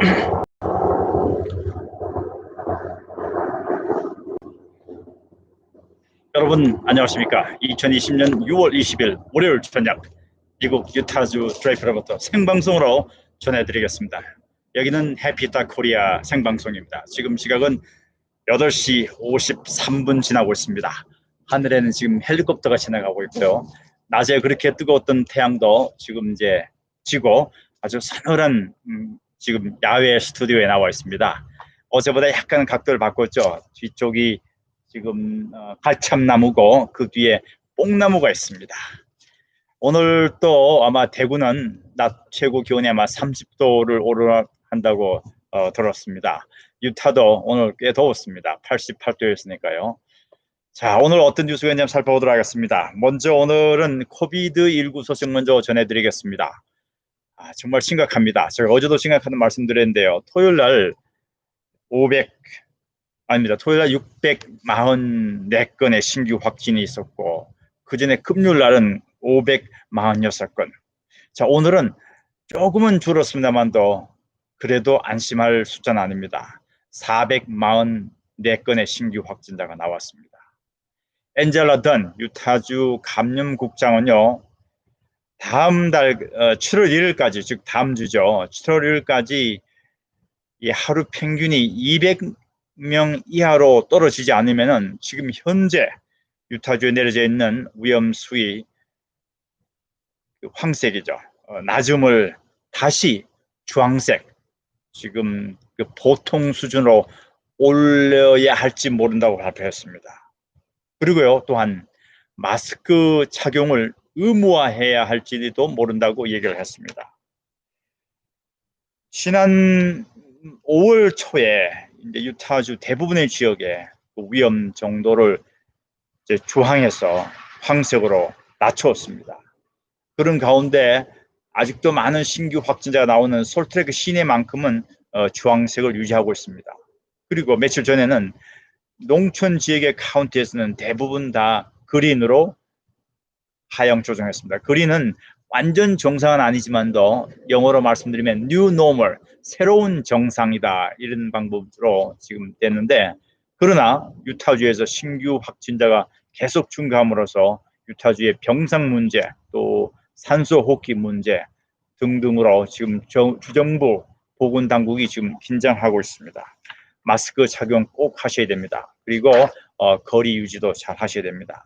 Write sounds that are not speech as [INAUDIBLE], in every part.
[COUGHS] 여러분 안녕하십니까? 2020년 6월 20일 월요일 저녁 미국 유타주 드레이프로부터 생방송으로 전해드리겠습니다. 여기는 해피타 코리아 생방송입니다. 지금 시각은 8시 53분 지나고 있습니다. 하늘에는 지금 헬리콥터가 지나가고 있고요. 낮에 그렇게 뜨거웠던 태양도 지금 이제 지고 아주 서늘한 음, 지금 야외 스튜디오에 나와 있습니다 어제보다 약간 각도를 바꿨죠 뒤쪽이 지금 어, 갈참나무고 그 뒤에 뽕나무가 있습니다. 오늘 또 아마 대구는 낮 최고 기온이 아마 30도를 오르한다고 어, 들었습니다. 유타도 오늘 꽤 더웠습니다. 88도였으니까요. 자, 오늘 어떤 뉴스가 있냐면 살펴보도록 하겠습니다. 먼저 오늘은 코비드19 소식 먼저 전해드리겠습니다. 아, 정말 심각합니다. 제가 어제도 심각한 말씀 드렸는데요. 토요일 날 500, 아닙니다. 토요일 날 644건의 신규 확진이 있었고 그 전에 금요일 날은 546건. 자, 오늘은 조금은 줄었습니다만도 그래도 안심할 숫자는 아닙니다. 444건의 신규 확진자가 나왔습니다. 엔젤라 던 유타주 감염국장은요. 다음 달 어, 7월 1일까지 즉 다음 주죠. 7월 1일까지 이 하루 평균이 200명 이하로 떨어지지 않으면은 지금 현재 유타주에 내려져 있는 위험 수위 그 황색이죠. 어, 낮음을 다시 주황색 지금 그 보통 수준으로 올려야 할지 모른다고 발표했습니다. 그리고요 또한 마스크 착용을 의무화해야 할지도 모른다고 얘기를 했습니다. 지난 5월 초에 유타주 대부분의 지역에 그 위험 정도를 주항해서 황색으로 낮추었습니다. 그런 가운데 아직도 많은 신규 확진자가 나오는 솔트레크 시내만큼은 어, 주황색을 유지하고 있습니다. 그리고 며칠 전에는 농촌 지역의 카운티에서는 대부분 다 그린으로 하향 조정했습니다. 그린은 완전 정상은 아니지만도 영어로 말씀드리면 new normal, 새로운 정상이다 이런 방법으로 지금 됐는데 그러나 유타주에서 신규 확진자가 계속 증가함으로써 유타주의 병상 문제 또 산소 호흡기 문제 등등으로 지금 주정부 보건 당국이 지금 긴장하고 있습니다. 마스크 착용 꼭 하셔야 됩니다. 그리고 어, 거리 유지도 잘 하셔야 됩니다.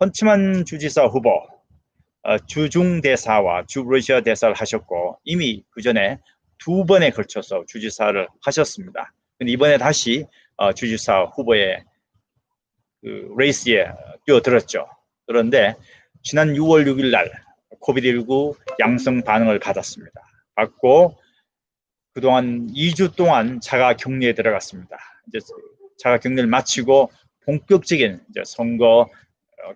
헌치만 주지사 후보 어, 주중 대사와 주 러시아 대사를 하셨고 이미 그 전에 두 번에 걸쳐서 주지사를 하셨습니다. 근데 이번에 다시 어, 주지사 후보의 그 레이스에 뛰어들었죠. 그런데 지난 6월 6일 날 코비드19 양성 반응을 받았습니다. 받고 그동안 2주 동안 자가 격리에 들어갔습니다. 이제 자가 격리를 마치고 본격적인 선거 어,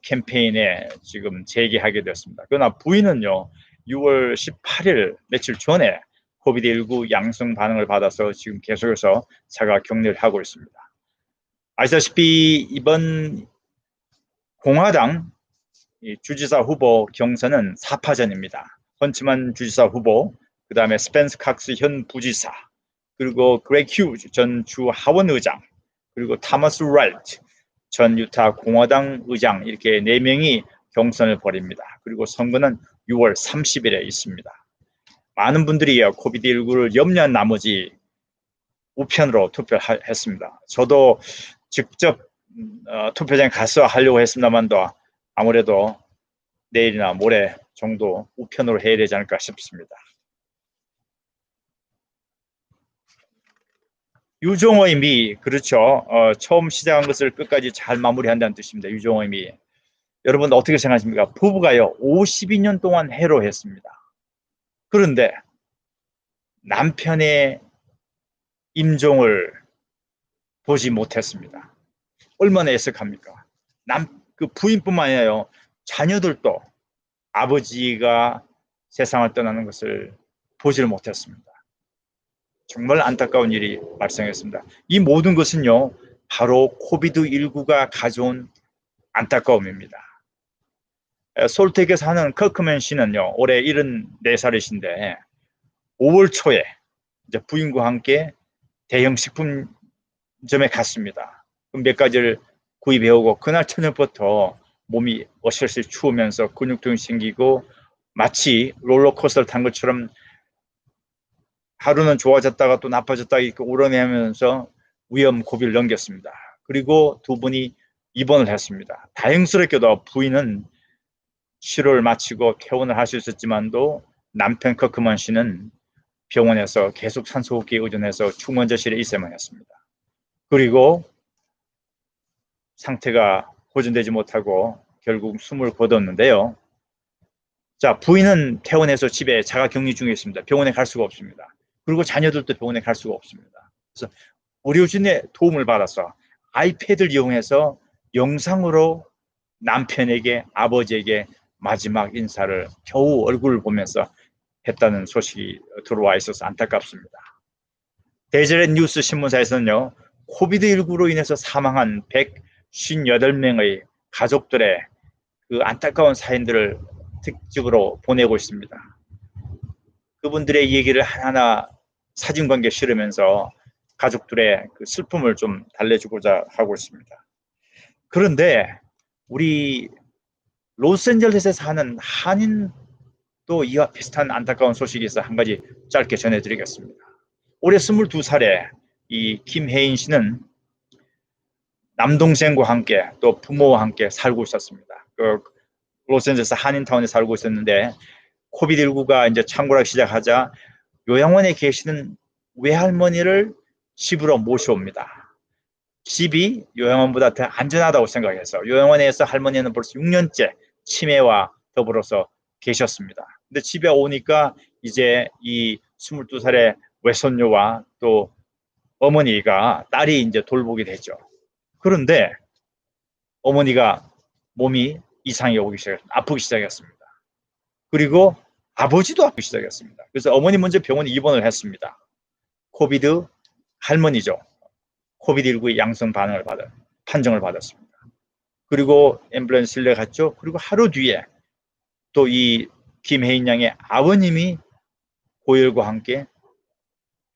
캠페인에 지금 재개하게 되었습니다. 그러나 부인은요, 6월 18일 며칠 전에 코비드19 양성 반응을 받아서 지금 계속해서 자가 격리를 하고 있습니다. 아시다시피 이번 공화당 주지사 후보 경선은 4파전입니다. 헌치만 주지사 후보, 그 다음에 스펜스 칵스 현 부지사, 그리고 그렉 휴즈 전 주 하원 의장, 그리고 타머스 라이트 전 유타 공화당 의장 이렇게 네 명이 경선을 벌입니다. 그리고 선거는 6월 30일에 있습니다. 많은 분들이 코비드19를 염려한 나머지 우편으로 투표했습니다. 저도 직접 어, 투표장에 가서 하려고 했습니다만도 아무래도 내일이나 모레 정도 우편으로 해야 되지 않을까 싶습니다. 유종의 미 그렇죠. 어, 처음 시작한 것을 끝까지 잘 마무리한다는 뜻입니다. 유종의 미. 여러분 어떻게 생각하십니까? 부부가요 52년 동안 해로했습니다. 그런데 남편의 임종을 보지 못했습니다. 얼마나 애석합니까? 남 그 부인뿐만 아니라요 자녀들도 아버지가 세상을 떠나는 것을 보지를 못했습니다. 정말 안타까운 일이 발생했습니다. 이 모든 것은요, 바로 코비드19가 가져온 안타까움입니다. 솔텍에 사는 커크맨 씨는요, 올해 74살이신데, 5월 초에 이제 부인과 함께 대형 식품점에 갔습니다. 몇 가지를 구입해오고 그날 저녁부터 몸이 어슬슬 추우면서 근육통이 생기고 마치 롤러코스터를 탄 것처럼 하루는 좋아졌다가 또 나빠졌다가 이렇게 오르내면서 위험 고비를 넘겼습니다. 그리고 두 분이 입원을 했습니다. 다행스럽게도 부인은 치료를 마치고 퇴원을 할 수 있었지만도 남편 커크먼 씨는 병원에서 계속 산소호흡기에 의존해서 중환자실에 있어야만 했습니다. 그리고 상태가 호전되지 못하고 결국 숨을 거뒀는데요. 자, 부인은 퇴원해서 집에 자가 격리 중에 있습니다. 병원에 갈 수가 없습니다. 그리고 자녀들도 병원에 갈 수가 없습니다. 그래서 의료진의 도움을 받아서 아이패드를 이용해서 영상으로 남편에게 아버지에게 마지막 인사를 겨우 얼굴을 보면서 했다는 소식이 들어와 있어서 안타깝습니다. 데이젤렛 뉴스 신문사에서는요, 코비드19로 인해서 사망한 158명의 가족들의 그 안타까운 사연들을 특집으로 보내고 있습니다. 그분들의 얘기를 하나하나 사진 관계 실으면서 가족들의 그 슬픔을 좀 달래주고자 하고 있습니다. 그런데 우리 로스앤젤레스에 사는 한인도 이와 비슷한 안타까운 소식이 있어 한 가지 짧게 전해드리겠습니다. 올해 22살에 이 김혜인 씨는 남동생과 함께 또 부모와 함께 살고 있었습니다. 그 로스앤젤레스 한인타운에 살고 있었는데 코비드19가 이제 창궐하기 시작하자 요양원에 계시는 외할머니를 집으로 모셔옵니다. 집이 요양원보다 더 안전하다고 생각해서 요양원에서 할머니는 벌써 6년째 치매와 더불어서 계셨습니다. 근데 집에 오니까 이제 이 22살의 외손녀와 또 어머니가 딸이 이제 돌보게 되죠. 그런데 어머니가 몸이 이상이 오기 시작했습니다. 아프기 시작했습니다. 그리고 아버지도 아프기 시작했습니다. 그래서 어머니 먼저 병원에 입원을 했습니다. 코비드 할머니죠. 코비드19 양성 반응을 받은 판정을 받았습니다. 그리고 앰뷸런스를 갔죠. 그리고 하루 뒤에 또 이 김혜인 양의 아버님이 고열과 함께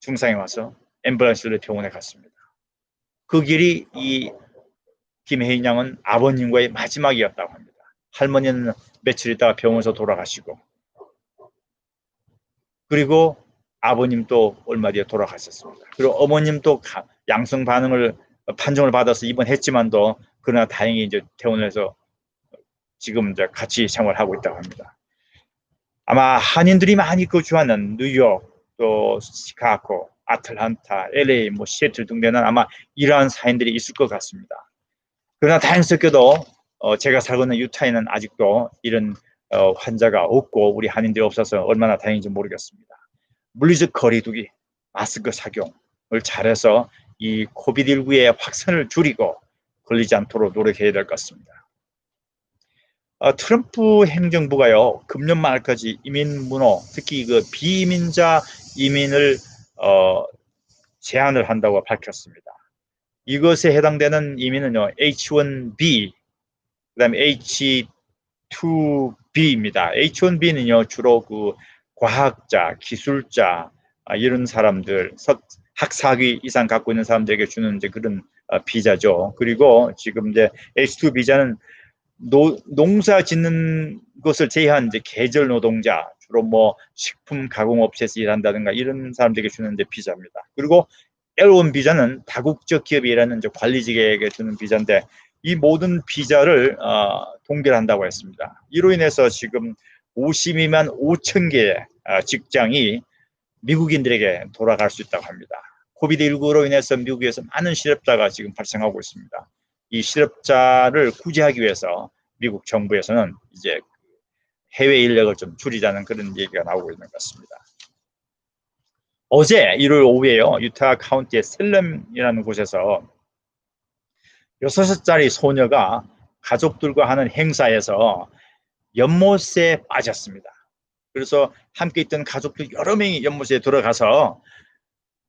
중상에 와서 앰뷸런스를 병원에 갔습니다. 그 길이 이 김혜인 양은 아버님과의 마지막이었다고 합니다. 할머니는 며칠 있다가 병원에서 돌아가시고 그리고 아버님도 얼마 뒤에 돌아가셨습니다. 그리고 어머님도 양성 반응을 판정을 받아서 입원했지만도 그러나 다행히 이제 퇴원해서 지금 이제 같이 생활하고 있다고 합니다. 아마 한인들이 많이 거주하는 뉴욕, 또 시카고, 아틀란타, LA, 뭐 시애틀 등대는 아마 이러한 사인들이 있을 것 같습니다. 그러나 다행스럽게도 어, 제가 살고 있는 유타에는 아직도 이런 어, 환자가 없고 우리 한인들이 없어서 얼마나 다행인지 모르겠습니다. 물리적 거리두기, 마스크 착용을 잘해서 이 코비드19의 확산을 줄이고 걸리지 않도록 노력해야 될 것 같습니다. 어, 트럼프 행정부가요 금년 말까지 이민 문호, 특히 그 비이민자 이민을 어, 제한을 한다고 밝혔습니다. 이것에 해당되는 이민은요 H1B, 그다음에 H2B입니다. H1B는요 주로 그 과학자, 기술자 아, 이런 사람들, 학사학위 이상 갖고 있는 사람들에게 주는 이제 그런 어, 비자죠. 그리고 지금 이제 H2 비자는 노, 농사 짓는 것을 제외한 이제 계절 노동자, 주로 뭐 식품 가공 업체에서 일한다든가 이런 사람들에게 주는 이제 비자입니다. 그리고 L1 비자는 다국적 기업이 일하는 이제 관리직에게 주는 비자인데 이 모든 비자를 어, 동결한다고 했습니다. 이로 인해서 지금 52만 5천 개의 어, 직장이 미국인들에게 돌아갈 수 있다고 합니다. 코비드19로 인해서 미국에서 많은 실업자가 지금 발생하고 있습니다. 이 실업자를 구제하기 위해서 미국 정부에서는 이제 해외 인력을 좀 줄이자는 그런 얘기가 나오고 있는 것 같습니다. 어제 1월 오후에요. 유타 카운티의 셀렘이라는 곳에서 6살짜리 소녀가 가족들과 하는 행사에서 연못에 빠졌습니다. 그래서 함께 있던 가족들 여러 명이 연못에 들어가서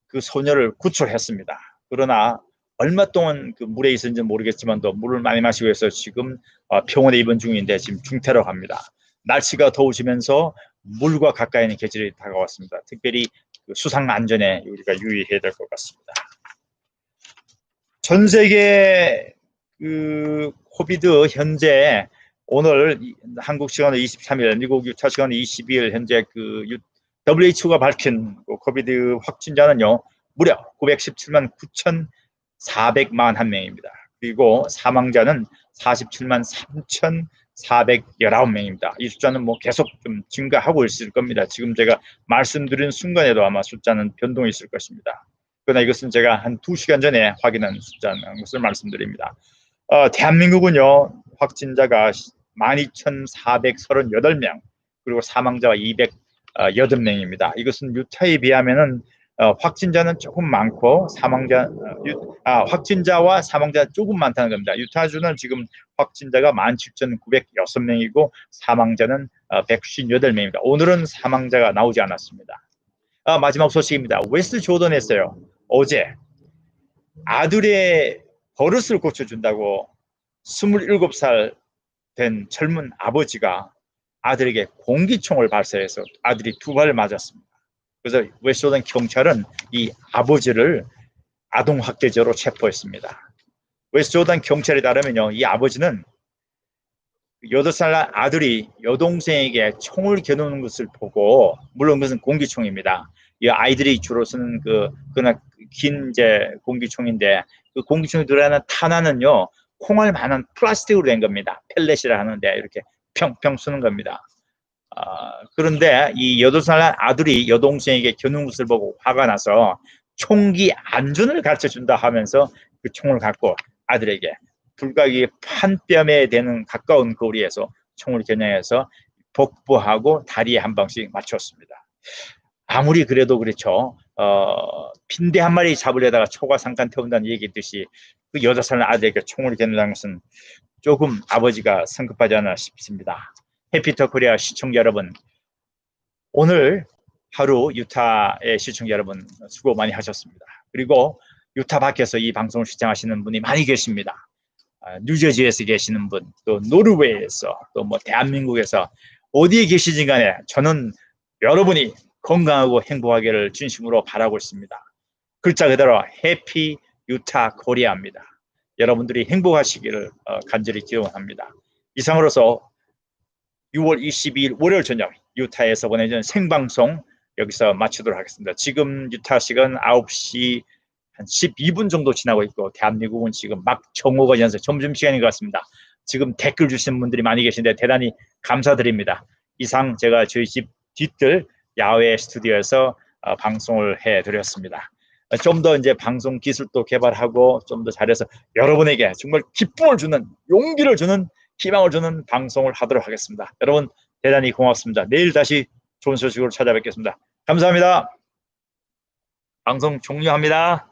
그 소녀를 구출했습니다. 그러나 얼마 동안 그 물에 있었는지 모르겠지만도 물을 많이 마시고 해서 지금 어, 병원에 입원 중인데 지금 중태로 갑니다. 날씨가 더우시면서 물과 가까이 있는 계절이 다가왔습니다. 특별히 그 수상 안전에 우리가 유의해야 될 것 같습니다. 전 세계 그 코비드 현재 오늘 이- 한국 시간으로 23일, 미국 유타 시간 22일 현재 그 유- WHO가 밝힌 그 코비드 확진자는요 무려 917만 9,441명입니다. 그리고 사망자는 47만 3,419명입니다. 이 숫자는 뭐 계속 좀 증가하고 있을 겁니다. 지금 제가 말씀드린 순간에도 아마 숫자는 변동이 있을 것입니다. 그러나 이것은 제가 한 2시간 전에 확인한 숫자는 것을 말씀드립니다. 어, 대한민국은요, 확진자가 12,438명, 그리고 사망자가 208명입니다. 이것은 유타에 비하면은 어, 확진자는 조금 많고 사망자 어, 유- 아, 확진자와 사망자 조금 많다는 겁니다. 유타주는 지금 확진자가 17,906명이고 사망자는 어, 158명입니다. 오늘은 사망자가 나오지 않았습니다. 아, 마지막 소식입니다. 웨스트 조던에서요. 어제 아들의 버릇을 고쳐준다고 27살 된 젊은 아버지가 아들에게 공기총을 발사해서 아들이 두 발을 맞았습니다. 그래서 웨스트조던 경찰은 이 아버지를 아동학대죄로 체포했습니다. 웨스트조던 경찰에 따르면요, 이 아버지는 8살 아들이 여동생에게 총을 겨누는 것을 보고, 물론 그것은 공기총입니다. 이 아이들이 주로 쓰는 그, 그나 긴 이제 공기총인데, 그 공기총이 들어가는 탄환은요, 콩알 만한 플라스틱으로 된 겁니다. 펠렛이라 하는데, 이렇게 평평 쏘는 겁니다. 아, 그런데 이 여덟 살 아들이 여동생에게 겨눈 것을 보고 화가 나서 총기 안전을 가르쳐 준다 하면서 그 총을 갖고 아들에게 불가기 판뼘에 되는 가까운 거리에서 총을 겨냥해서 복부하고 다리에 한 방씩 맞췄습니다. 아무리 그래도 그렇죠. 어, 빈대 한 마리 잡으려다가 초가 상간 태운다는 얘기듯이 그 여덟 살 아들에게 총을 겨눈다는 것은 조금 아버지가 성급하지 않나 싶습니다. 해피터 코리아 시청자 여러분, 오늘 하루 유타의 시청자 여러분 수고 많이 하셨습니다. 그리고 유타 밖에서 이 방송을 시청하시는 분이 많이 계십니다. 아, 뉴저지에서 계시는 분, 또 노르웨이에서, 또 뭐 대한민국에서 어디에 계시든 간에 저는 여러분이 건강하고 행복하기를 진심으로 바라고 있습니다. 글자 그대로 해피 유타 코리아입니다. 여러분들이 행복하시기를 어, 간절히 기원합니다. 이상으로서 6월 22일 월요일 저녁 유타에서 보내준 생방송 여기서 마치도록 하겠습니다. 지금 유타 시간 9시 한 12분 정도 지나고 있고 대한민국은 지금 막 정오가 연서 점심시간인 것 같습니다. 지금 댓글 주신 분들이 많이 계신데 대단히 감사드립니다. 이상 제가 저희 집 뒤뜰 야외 스튜디오에서 어, 방송을 해드렸습니다. 좀 더 이제 방송 기술도 개발하고 좀 더 잘해서 여러분에게 정말 기쁨을 주는 용기를 주는 희망을 주는 방송을 하도록 하겠습니다. 여러분 대단히 고맙습니다. 내일 다시 좋은 소식으로 찾아뵙겠습니다. 감사합니다. 방송 종료합니다.